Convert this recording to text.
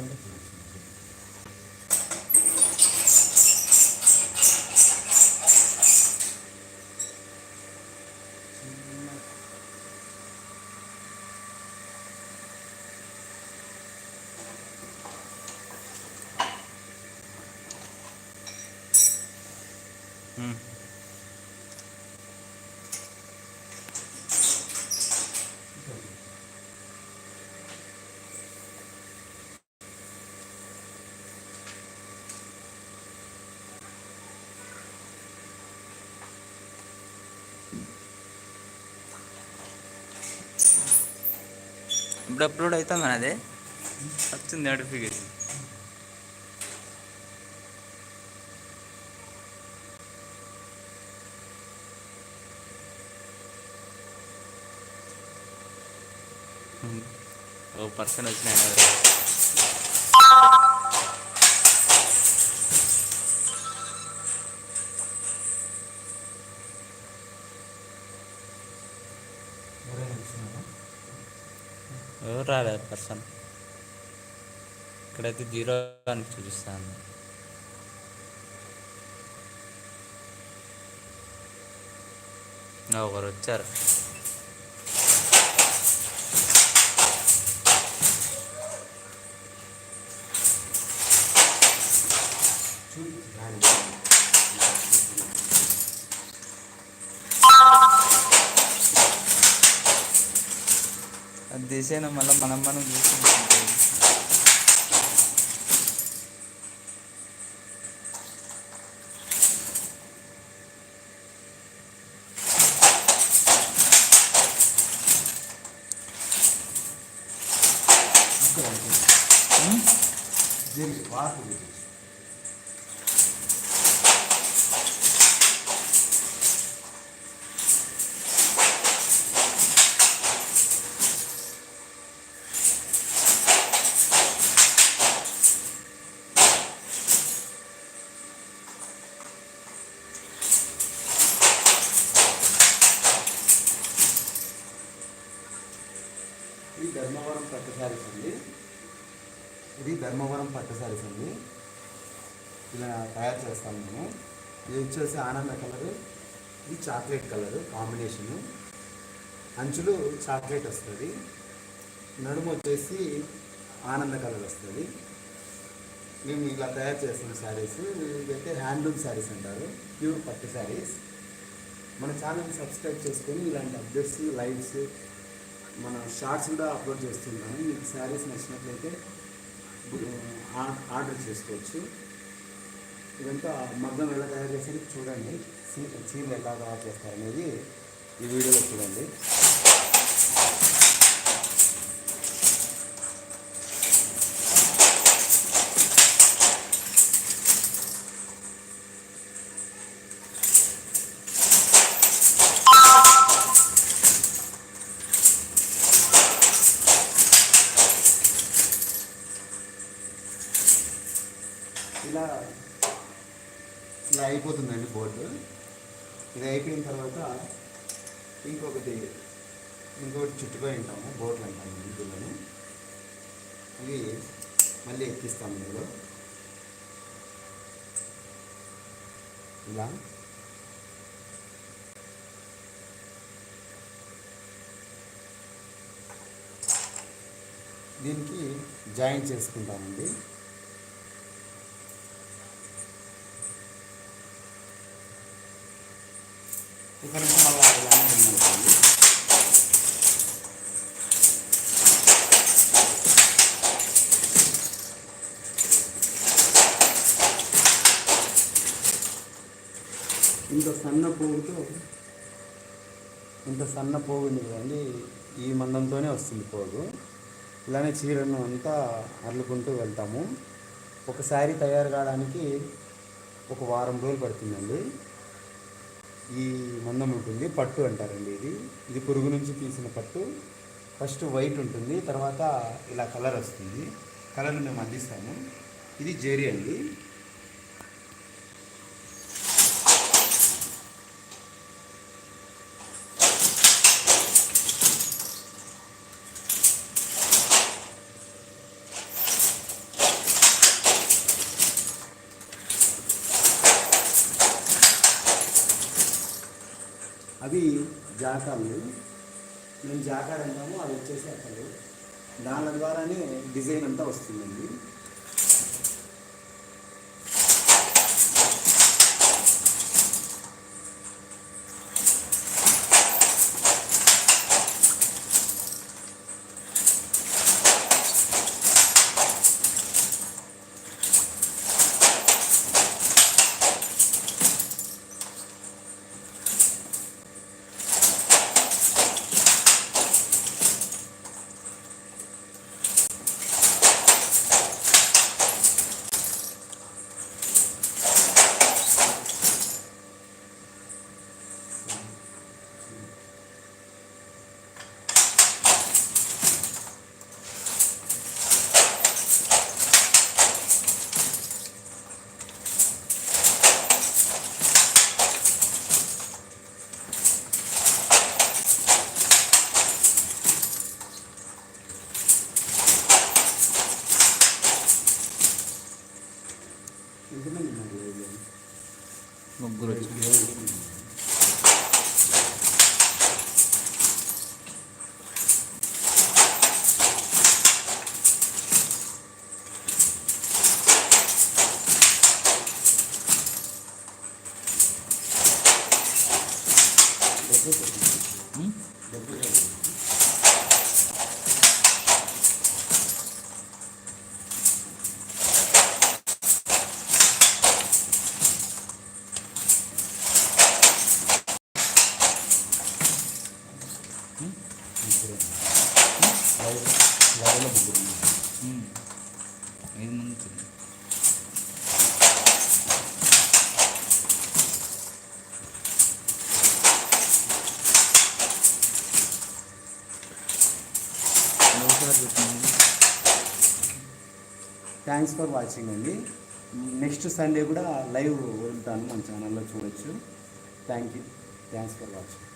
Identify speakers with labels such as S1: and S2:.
S1: 한번 보겠습니다. 음. ఇప్పుడు అప్లోడ్ అవుతుంది అదే వచ్చింది నోటిఫికేషన్ ఓ పర్సన్ వచ్చినాయి
S2: ఎవరైనా
S1: ఎవరు రాలేదు పర్సన్ ఇక్కడైతే జీరో అని చూపిస్తాను. ఒకరు వచ్చారు.
S2: చూపించు
S1: తీసేనా మళ్ళీ మనం మనం చూసుకుంటాం.
S2: దీనికి వాటర్ ధర్మవరం పట్టు శారీస్ అండి. ఇది ధర్మవరం పట్టు శారీస్ అండి. ఇలా తయారు చేస్తాం మేము. ఇది వచ్చేసి ఆనంద కలర్ ఇది చాక్లెట్ కలర్ కాంబినేషను. అంచులు చాక్లెట్ వస్తుంది. నడుము వచ్చేసి ఆనంద కలర్ వస్తుంది. మేము ఇలా తయారు చేస్తున్న శారీస్ ఇదైతే హ్యాండ్లూమ్ శారీస్ అంటారు. ప్యూర్ పట్టు శారీస్ మన ఛానల్ సబ్స్క్రైబ్ చేసుకొని ఇలాంటి అప్డేట్స్ లైవ్స్ మన షార్ట్స్ కూడా అప్లోడ్ చేస్తున్నాను మీకు శారీస్ నచ్చినట్లయితే ఆర్డర్ చేసుకోవచ్చు. ఇదంతా మగ్గం ఎలా తయారు చేసేది చూడండి. సీ చీరలు ఎలా తయారు చేస్తారు అనేది ఈ వీడియోలో చూడండి. ఇలా ఇలా అయిపోతుందండి బోర్డు. ఇది అయిపోయిన తర్వాత ఇంకొకటి ఇంకొకటి చుట్టుకొని ఉంటాము బోర్డులు అంటాము ఇందులోని అవి మళ్ళీ ఎక్కిస్తాము ఇందులో. ఇలా. దీనికి జాయిన్ చేసుకుంటామండి. ఇక్కడ నుంచి మళ్ళీ ఇలానే ఉందనుకోండి ఇంత సన్న పోగుతో ఇంత సన్న పోగు ఉంది కదండి. ఈ మందంతోనే వస్తుంది పోగు. ఇలానే చీరను అంతా అల్లుకుంటూ వెళ్తాము. ఒకసారి తయారు కావడానికి ఒక వారం రోజులు పడుతుందండి. ఈ మందం ఉంటుంది పట్టు అంటారండి ఇది. ఇది పురుగు నుంచి తీసిన పట్టు. ఫస్ట్ వైట్ ఉంటుంది తర్వాత ఇలా కలర్ వస్తుంది. కలర్ మేము అందిస్తాము. ఇది జేరి అండి అవి జాకాలు మేము జాకాడ్ అంటాము అవి వచ్చేసి అక్కలు దాని ద్వారానే డిజైన్ అంతా వస్తుందండి.
S1: вроде. Добрый.
S2: థ్యాంక్స్ ఫర్ వాచింగ్ అండి. నెక్స్ట్ సండే కూడా లైవ్ ఉంటాను మన ఛానల్లో చూడొచ్చు. Thank you thanks for watching